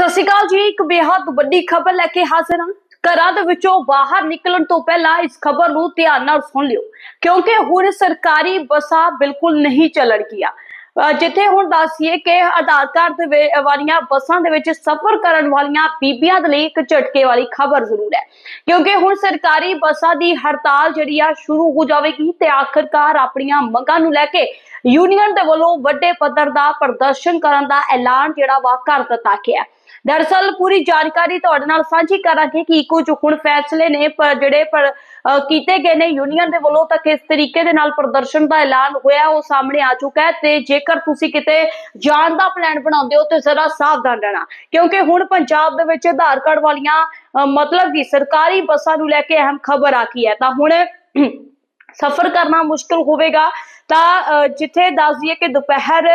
ਸਤਿ ਸ਼੍ਰੀ ਅਕਾਲ ਜੀ, ਇੱਕ ਬੇਹੱਦ ਵੱਡੀ ਖਬਰ ਲੈ ਕੇ ਹਾਜ਼ਰ ਹਾਂ। ਘਰਾਂ ਦੇ ਵਿੱਚੋਂ ਬਾਹਰ ਨਿਕਲਣ ਤੋਂ ਪਹਿਲਾਂ ਇਸ ਖਬਰ ਨੂੰ ਧਿਆਨ ਨਾਲ ਸੁਣ ਲਿਓ, ਕਿਉਂਕਿ ਹੁਣ ਸਰਕਾਰੀ ਬੱਸਾਂ ਬਿਲਕੁਲ ਨਹੀਂ ਚੱਲਣਗੀਆਂ ਜਿੱਥੇ ਹੁਣ ਦੱਸੀਏ ਕਿ ਆਧਾਰ ਕਾਰਡ ਦੇ ਵਾਲੀਆਂ ਬੱਸਾਂ ਦੇ ਵਿੱਚ ਸਫ਼ਰ ਕਰਨ ਵਾਲੀਆਂ ਬੀਬੀਆਂ ਦੇ ਲਈ ਇੱਕ ਝਟਕੇ ਵਾਲੀ ਖਬਰ ਜ਼ਰੂਰ ਹੈ। ਕਿਉਂਕਿ ਹੁਣ ਸਰਕਾਰੀ ਬੱਸਾਂ ਦੀ ਹੜਤਾਲ ਜਿਹੜੀ ਆ, ਸ਼ੁਰੂ ਹੋ ਜਾਵੇਗੀ ਤੇ ਆਖਰਕਾਰ ਆਪਣੀਆਂ ਮੰਗਾਂ ਨੂੰ ਲੈ ਕੇ ਯੂਨੀਅਨ ਦੇ ਵੱਲੋਂ ਵੱਡੇ ਪੱਧਰ ਦਾ ਪ੍ਰਦਰਸ਼ਨ ਕਰਨ ਦਾ ਐਲਾਨ ਜਿਹੜਾ ਵਾ ਕਰ ਦਿੱਤਾ ਗਿਆ। ਦਰਅਸਲ ਪੂਰੀ ਜਾਣਕਾਰੀ ਤੁਹਾਡੇ ਨਾਲ ਸਾਂਝੀ ਕਰਾਂਗੇ ਕਿ ਕੁਝ ਹੁਣ ਫੈਸਲੇ ਨੇ ਪਰ ਜਿਹੜੇ ਪਰ ਕੀਤੇ ਗਏ ਨੇ। ਯੂਨੀਅਨ ਦੇ ਵੱਲੋਂ ਤਾਂ ਕਿਸ ਤਰੀਕੇ ਦੇ ਨਾਲ ਪ੍ਰਦਰਸ਼ਨ ਦਾ ਐਲਾਨ ਹੋਇਆ ਉਹ ਸਾਹਮਣੇ ਆ ਚੁੱਕਾ ਹੈ ਤੇ ਜੇਕਰ ਤੁਸੀਂ ਕਿਤੇ ਜਾਣ ਦਾ ਪਲਾਨ ਬਣਾਉਂਦੇ ਹੋ ਤੇ ਜ਼ਰਾ ਸਾਵਧਾਨ ਰਹਿਣਾ। ਕਿਉਂਕਿ ਹੁਣ ਪੰਜਾਬ ਦੇ ਵਿੱਚ ਆਧਾਰ ਕਾਰਡ ਵਾਲੀਆਂ ਮਤਲਬ ਕਿ ਸਰਕਾਰੀ ਬੱਸਾਂ ਨੂੰ ਲੈ ਕੇ ਅਹਿਮ ਖਬਰ ਆ ਗਈ ਹੈ। ਤਾਂ ਹੁਣ ਸਫ਼ਰ ਕਰਨਾ ਮੁਸ਼ਕਲ ਹੋਵੇਗਾ, ਤਾਂ ਜਿੱਥੇ ਦੱਸ ਦਈਏ ਕਿ ਦੁਪਹਿਰ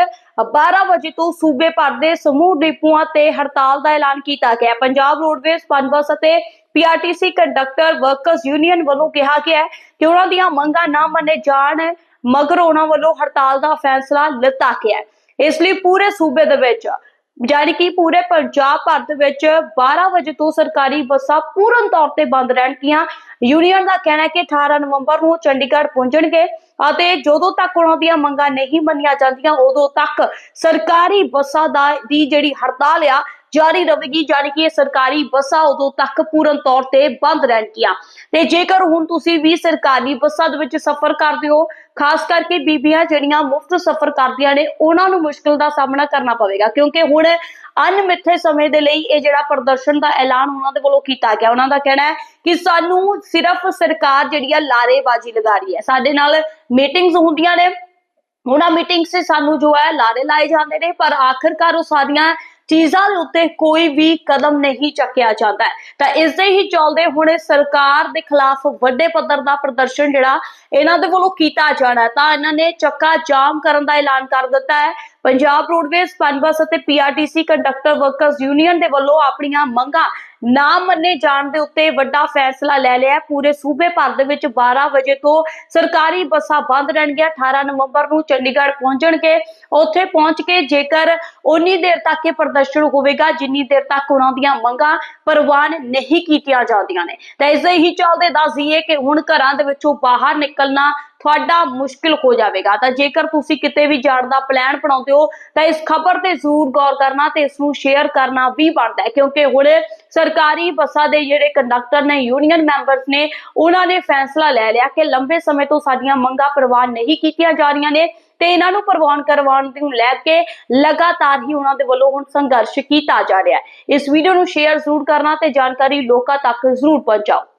12 ਵਜੇ ਤੋਂ ਸੂਬੇ ਭਰ ਦੇ ਸਮੂਹ ਡਿਪੂਆਂ ਤੇ ਹੜਤਾਲ ਦਾ ਐਲਾਨ ਕੀਤਾ ਗਿਆ। ਪੰਜਾਬ ਰੋਡਵੇਜ਼, ਪਨਬਸ ਅਤੇ ਪੀਆਰਟੀਸੀ ਕੰਡਕਟਰ ਵਰਕਰਸ ਯੂਨੀਅਨ ਵੱਲੋਂ ਕਿਹਾ ਗਿਆ ਹੈ ਕਿ ਉਹਨਾਂ ਦੀਆਂ ਮੰਗਾਂ ਨਾ ਮੰਨੇ ਜਾਣ, ਮਗਰ ਉਹਨਾਂ ਵੱਲੋਂ ਹੜਤਾਲ ਦਾ ਫੈਸਲਾ ਲਿੱਤਾ ਗਿਆ ਹੈ। ਇਸ ਲਈ ਪੂਰੇ ਸੂਬੇ ਦੇ ਵਿੱਚ ਜਾਣੀ ਕਿ ਪੂਰੇ ਪੰਜਾਬ ਭਰ ਦੇ ਵਿੱਚ 12 ਵਜੇ ਤੋਂ ਸਰਕਾਰੀ ਬੱਸਾਂ ਪੂਰਨ ਤੌਰ ਤੇ ਬੰਦ ਰਹਿਣਗੀਆਂ। ਯੂਨੀਅਨ ਦਾ ਕਹਿਣਾ ਹੈ ਕਿ 18 ਨਵੰਬਰ ਨੂੰ ਚੰਡੀਗੜ੍ਹ ਪਹੁੰਚਣਗੇ ਅਤੇ ਜਦੋਂ ਤੱਕ ਉਹਨਾਂ ਦੀਆਂ ਮੰਗਾਂ ਨਹੀਂ ਮੰਨੀਆਂ ਜਾਂਦੀਆਂ, ਉਦੋਂ ਤੱਕ ਸਰਕਾਰੀ ਬੱਸਾਂ ਦਾ ਦੀ ਜਿਹੜੀ ਹੜਤਾਲ ਆ ਜਾਰੀ ਰਹੇਗੀ, ਜਾਣੀ ਕਿ ਇਹ ਸਰਕਾਰੀ ਬੱਸਾਂ ਉਦੋਂ ਤੱਕ ਪੂਰਨ ਤੌਰ ਤੇ ਬੰਦ ਰਹਿਣਗੀਆਂ। ਤੇ ਜੇਕਰ ਹੁਣ ਤੁਸੀਂ ਵੀ ਸਰਕਾਰੀ ਬੱਸਾਂ ਦੇ ਵਿੱਚ ਸਫ਼ਰ ਕਰਦੇ ਹੋ, ਖਾਸ ਕਰਕੇ ਬੀਬੀਆਂ ਜਿਹੜੀਆਂ ਮੁਫਤ ਸਫ਼ਰ ਕਰਦੀਆਂ ਨੇ, ਉਹਨਾਂ ਨੂੰ ਮੁਸ਼ਕਲ ਦਾ ਸਾਹਮਣਾ ਕਰਨਾ ਪਵੇਗਾ। ਕਿਉਂਕਿ ਹੁਣ ਅਨਮਿੱਥੇ ਸਮੇਂ ਦੇ ਲਈ ਇਹ ਜਿਹੜਾ ਪ੍ਰਦਰਸ਼ਨ ਦਾ ਐਲਾਨ ਉਹਨਾਂ ਦੇ ਵੱਲੋਂ ਕੀਤਾ ਗਿਆ। ਉਹਨਾਂ ਦਾ ਕਹਿਣਾ ਹੈ ਕਿ ਸਾਨੂੰ ਸਿਰਫ ਸਰਕਾਰ ਜਿਹੜੀ ਆ ਲਾਰੇਬਾਜ਼ੀ ਲਗਾ ਰਹੀ ਹੈ। ਸਾਡੇ ਨਾਲ ਮੀਟਿੰਗਸ ਹੁੰਦੀਆਂ ਨੇ। ਉਹਨਾਂ ਮੀਟਿੰਗ 'ਚ ਸਾਨੂੰ ਜੋ ਹੈ ਲਾਰੇ ਲਾਏ ਜਾਂਦੇ ਨੇ, ਪਰ ਆਖਰਕਾਰ ਉਹ ਸਾਰੀਆਂ ਚੀਜ਼ਾਂ ਦੇ ਉੱਤੇ ਕੋਈ ਵੀ ਕਦਮ ਨਹੀਂ ਚੱਕਿਆ ਜਾਂਦਾ। ਤਾਂ ਇਸ ਦੇ ਹੀ ਚੱਲਦੇ ਹੁਣ ਸਰਕਾਰ ਦੇ ਖਿਲਾਫ ਵੱਡੇ ਪੱਧਰ ਦਾ ਪ੍ਰਦਰਸ਼ਨ ਜਿਹੜਾ ਇਹਨਾਂ ਦੇ ਵੱਲੋਂ ਕੀਤਾ ਜਾਣਾ ਤਾਂ ਇਹਨਾਂ ਨੇ ਚੱਕਾ ਜਾਮ ਕਰਨ ਦਾ ਐਲਾਨ ਕਰ ਦਿੱਤਾ ਹੈ। ਪੰਜਾਬ ਰੋਡਵੇਜ਼ ਪਨਬਸ ਅਤੇ ਪੀਆਰਟੀਸੀ ਕੰਡਕਟਰ ਵਰਕਰਸ ਯੂਨੀਅਨ ਦੇ ਵੱਲੋਂ ਆਪਣੀਆਂ ਮੰਗਾਂ ਨਾ ਮੰਨੇ ਜਾਣ ਦੇ ਉੱਤੇ ਵੱਡਾ ਫੈਸਲਾ ਲੈ ਲਿਆ ਪੂਰੇ ਸੂਬੇ ਭਰ ਦੇ ਵਿੱਚ 12 ਵਜੇ ਤੋਂ ਸਰਕਾਰੀ ਬੱਸਾਂ ਬੰਦ ਰਹਿਣਗੀਆਂ। 18 ਨਵੰਬਰ ਨੂੰ ਚੰਡੀਗੜ੍ਹ ਪਹੁੰਚਣਗੇ। ਉੱਥੇ ਪਹੁੰਚ ਕੇ ਜੇਕਰ ਉਨੀ ਦੇਰ ਤੱਕ ਇਹ ਪ੍ਰਦਰਸ਼ਨ ਹੋਵੇਗਾ, ਜਿੰਨੀ ਦੇਰ ਤੱਕ ਉਹਨਾਂ ਦੀਆਂ ਮੰਗਾਂ ਪ੍ਰਵਾਨ ਨਹੀਂ ਕੀਤੀਆਂ ਜਾਂਦੀਆਂ ਨੇ। ਤਾਂ ਇਸੇ ਹੀ ਚੱਲਦੇ ਦੱਸਦੀਏ ਕਿ ਹੁਣ ਘਰਾਂ ਦੇ ਵਿੱਚੋਂ ਬਾਹਰ ਨਿਕਲਣਾ ਤੁਹਾਡਾ ਮੁਸ਼ਕਿਲ ਹੋ ਜਾਵੇਗਾ। ਤਾਂ ਜੇਕਰ ਤੁਸੀਂ ਕਿਤੇ ਵੀ ਜਾਣ ਦਾ ਪਲਾਨ ਬਣਾਉਂਦੇ ਹੋ, ਤਾਂ ਇਸ ਖਬਰ ਤੇ ਜ਼ਰੂਰ ਗੌਰ ਕਰਨਾ ਤੇ ਇਸ ਨੂੰ ਸ਼ੇਅਰ ਕਰਨਾ ਵੀ ਬਣਦਾ ਹੈ। ਕਿਉਂਕਿ ਹੁਣ ਸਰਕਾਰੀ ਬੱਸਾਂ ਦੇ ਜਿਹੜੇ ਕੰਡਕਟਰ ਨੇ ਯੂਨੀਅਨ ਮੈਂਬਰਸ ਨੇ, ਉਹਨਾਂ ਨੇ ਫੈਸਲਾ ਲੈ ਲਿਆ ਕਿ ਲੰਬੇ ਸਮੇਂ ਤੋਂ ਸਾਡੀਆਂ ਮੰਗਾਂ ਪ੍ਰਵਾਨ ਨਹੀਂ ਕੀਤੀਆਂ ਜਾ ਰਹੀਆਂ ਨੇ ਤੇ ਇਹਨਾਂ ਨੂੰ ਪ੍ਰਵਾਨ ਕਰਵਾਉਣ ਨੂੰ ਲੈ ਕੇ ਲਗਾਤਾਰ ਹੀ ਉਹਨਾਂ ਦੇ ਵੱਲੋਂ ਹੁਣ ਸੰਘਰਸ਼ ਕੀਤਾ ਜਾ ਰਿਹਾ ਹੈ। ਇਸ ਵੀਡੀਓ ਨੂੰ ਸ਼ੇਅਰ ਜ਼ਰੂਰ ਕਰਨਾ ਤੇ ਜਾਣਕਾਰੀ ਲੋਕਾਂ ਤੱਕ ਜ਼ਰੂਰ ਪਹੁੰਚਾਓ।